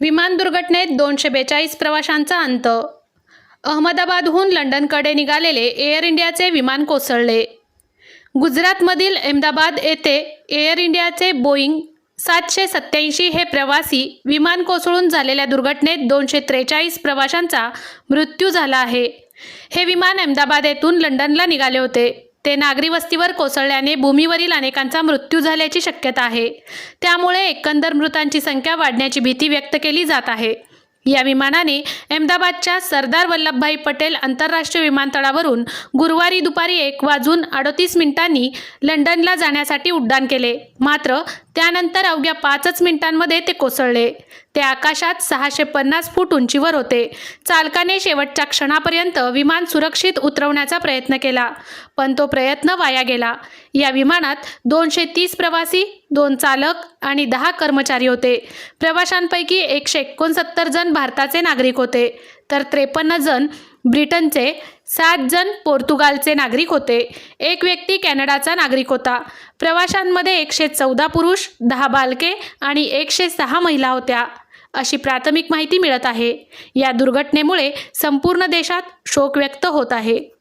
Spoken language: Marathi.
विमान दुर्घटनेत दोनशे बेचाळीस प्रवाशांचा अंत. अहमदाबादहून लंडनकडे निघालेले एअर इंडियाचे विमान कोसळले. गुजरातमधील अहमदाबाद येथे एअर इंडियाचे बोईंग सातशे सत्याऐंशी हे प्रवासी विमान कोसळून झालेल्या दुर्घटनेत दोनशे त्रेचाळीस प्रवाशांचा मृत्यू झाला आहे. हे विमान अहमदाबाद येथून लंडनला निघाले होते. ते नागरी वस्तीवर कोसळल्याने भूमीवरील अनेकांचा मृत्यू झाल्याची शक्यता आहे. त्यामुळे एकंदर मृतांची संख्या वाढण्याची भीती व्यक्त केली जात आहे. या विमानाने अहमदाबादच्या सरदार वल्लभभाई पटेल आंतरराष्ट्रीय विमानतळावरून गुरुवारी दुपारी एक वाजून अडोतीस मिनिटांनी लंडनला जाण्यासाठी उड्डाण केले. मात्र त्यानंतर अवघ्या पाचच मिनिटांमध्ये ते कोसळले. ते आकाशात सहाशे पन्नास फूट उंचीवर होते. चालकाने शेवटच्या क्षणापर्यंत विमान सुरक्षित उतरवण्याचा प्रयत्न केला पण तो प्रयत्न वाया गेला. या विमानात दोनशे तीस प्रवासी दोन चालक आणि दहा कर्मचारी होते. प्रवाशांपैकी एकशे एकोणसत्तर जण भारताचे नागरिक होते. तर त्रेपन्न जण ब्रिटनचे सात जण पोर्तुगालचे नागरिक होते. एक व्यक्ती कॅनडाचा नागरिक होता. प्रवाशांमध्ये एकशे चौदा पुरुष दहा बालके आणि एकशे सहा महिला होत्या. अशी प्राथमिक माहिती मिळत आहे. या दुर्घटनेमुळे संपूर्ण देशात शोक व्यक्त होत आहे.